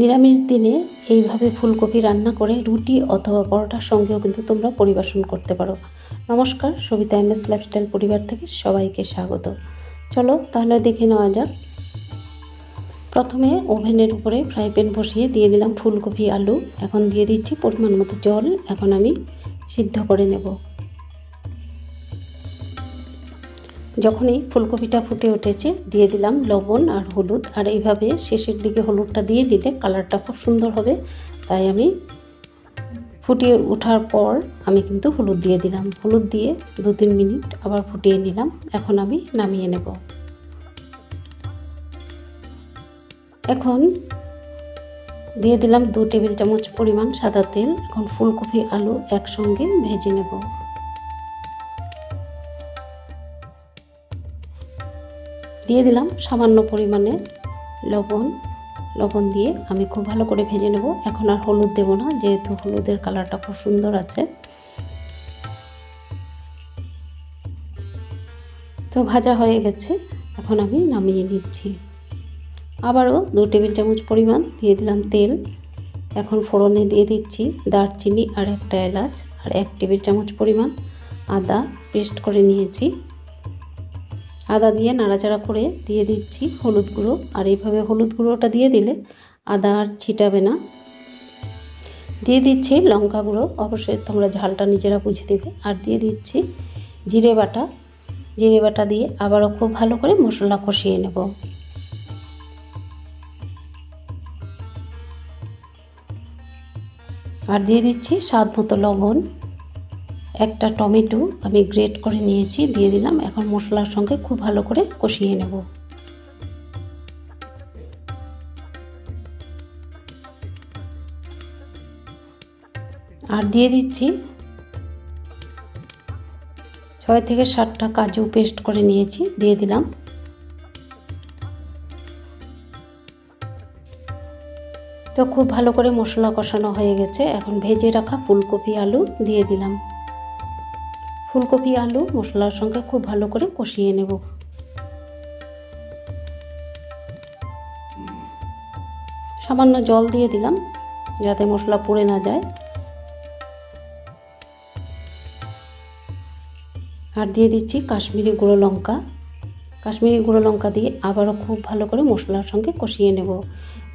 নিরামিষ দিনে এইভাবে ফুলকপি রান্না করে রুটি অথবা পরোটার সঙ্গেও কিন্তু তোমরা পরিবেশন করতে পারো। নমস্কার, সবিতা এম এস লাইফস্টাইল পরিবার থেকে সবাইকে স্বাগত। চলো তাহলে দেখে নেওয়া যাক। প্রথমে ওভেনের উপরে ফ্রাই প্যান বসিয়ে দিয়ে দিলাম ফুলকপি আলু। এখন দিয়ে দিচ্ছি পরিমাণ মতো জল। এখন আমি সিদ্ধ করে নেব। যখনই ফুলকপিটা ফুটে উঠেছে, দিয়ে দিলাম লবণ আর হলুদ। আর এইভাবে শেষের দিকে হলুদটা দিয়ে দিলে কালারটা খুব সুন্দর হবে। তাই আমি ফুটিয়ে ওঠার পর আমি কিন্তু হলুদ দিয়ে দিলাম। হলুদ দিয়ে দু তিন মিনিট আবার ফুটিয়ে নিলাম। এখন আমি নামিয়ে নেব। এখন দিয়ে দিলাম দু টেবিল চামচ পরিমাণ সাদা তেল। এখন ফুলকপি, আলু একসঙ্গে ভেজে নেব। দিয়ে দিলাম সামান্য পরিমাণে লবণ। লবণ দিয়ে আমি খুব ভালো করে ভেজে নেব। এখন আর হলুদ দেব না, যেহেতু হলুদের কালারটা খুব সুন্দর আছে। তো ভাজা হয়ে গেছে, এখন আমি নামিয়ে নিচ্ছি। আবারও দু টেবিল চামচ পরিমাণ দিয়ে দিলাম তেল। এখন ফোড়নে দিয়ে দিচ্ছি দারচিনি আর একটা এলাচ, আর এক টেবিল চামচ পরিমাণ আদা পেস্ট করে নিয়েছি। আদা দিয়ে নাড়াচাড়া করে দিয়ে দিচ্ছি হলুদ গুঁড়ো। আর এইভাবে হলুদ গুঁড়োটা দিয়ে দিলে আদা আর ছিটাবে না। দিয়ে দিচ্ছি লঙ্কা গুঁড়ো। অবশ্যই তোমরা ঝালটা নিজেরা বুঝে দেবে। আর দিয়ে দিচ্ছি জিরে বাটা। জিরে বাটা দিয়ে আবারও খুব ভালো করে মশলা কষিয়ে নেব। আর দিয়ে দিচ্ছি স্বাদ মতো লবণ। একটা টমেটো আমি গ্রেট করে নিয়েছি, দিয়ে দিলাম। এখন মশলার সঙ্গে খুব ভালো করে কষিয়ে নেব। আর দিয়ে দিচ্ছি ছয় থেকে সাতটা কাজু পেস্ট করে নিয়েছি, দিয়ে দিলাম। তো খুব ভালো করে মশলা কষানো হয়ে গেছে। এখন ভেজে রাখা ফুলকপি আলু দিয়ে দিলাম। ফুলকপি, আলু, মশলার সঙ্গে খুব ভালো করে কষিয়ে নেব। সামান্য জল দিয়ে দিলাম, যাতে মশলা পুড়ে না যায়। আর দিয়ে দিচ্ছি কাশ্মীরি গুঁড়ো লঙ্কা। কাশ্মীরি গুঁড়ো লঙ্কা দিয়ে আবারও খুব ভালো করে মশলার সঙ্গে কষিয়ে নেব।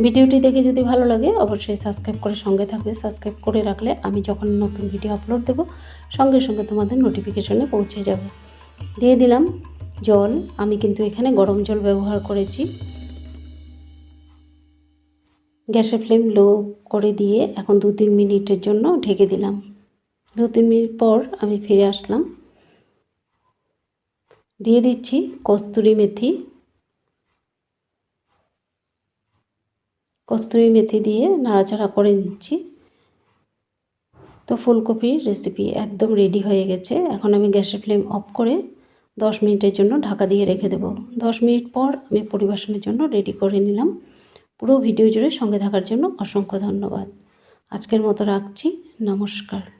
ভিডিওটি দেখে যদি ভালো লাগে, অবশ্যই সাবস্ক্রাইব করে সঙ্গে থাকবে। সাবস্ক্রাইব করে রাখলে আমি যখন নতুন ভিডিও আপলোড দেবো, সঙ্গে সঙ্গে তোমাদের নোটিফিকেশনে পৌঁছে যাবে। দিয়ে দিলাম জল। আমি কিন্তু এখানে গরম জল ব্যবহার করেছি। গ্যাসের ফ্লেম লো করে দিয়ে এখন দু তিন মিনিটের জন্য ঢেকে দিলাম। দু তিন মিনিট পর আমি ফিরে আসলাম। দিয়ে দিচ্ছি কস্তুরি মেথি। কস্তুরি মেথি দিয়ে নাড়াচাড়া করে নিচ্ছি। তো ফুলকপির রেসিপি একদম রেডি হয়ে গেছে। এখন আমি গ্যাসের ফ্লেম অফ করে দশ মিনিটের জন্য ঢাকা দিয়ে রেখে দেব। দশ মিনিট পর আমি পরিবেশনের জন্য রেডি করে নিলাম। পুরো ভিডিও জুড়ে সঙ্গে থাকার জন্য অসংখ্য ধন্যবাদ। আজকের মতো রাখছি। নমস্কার।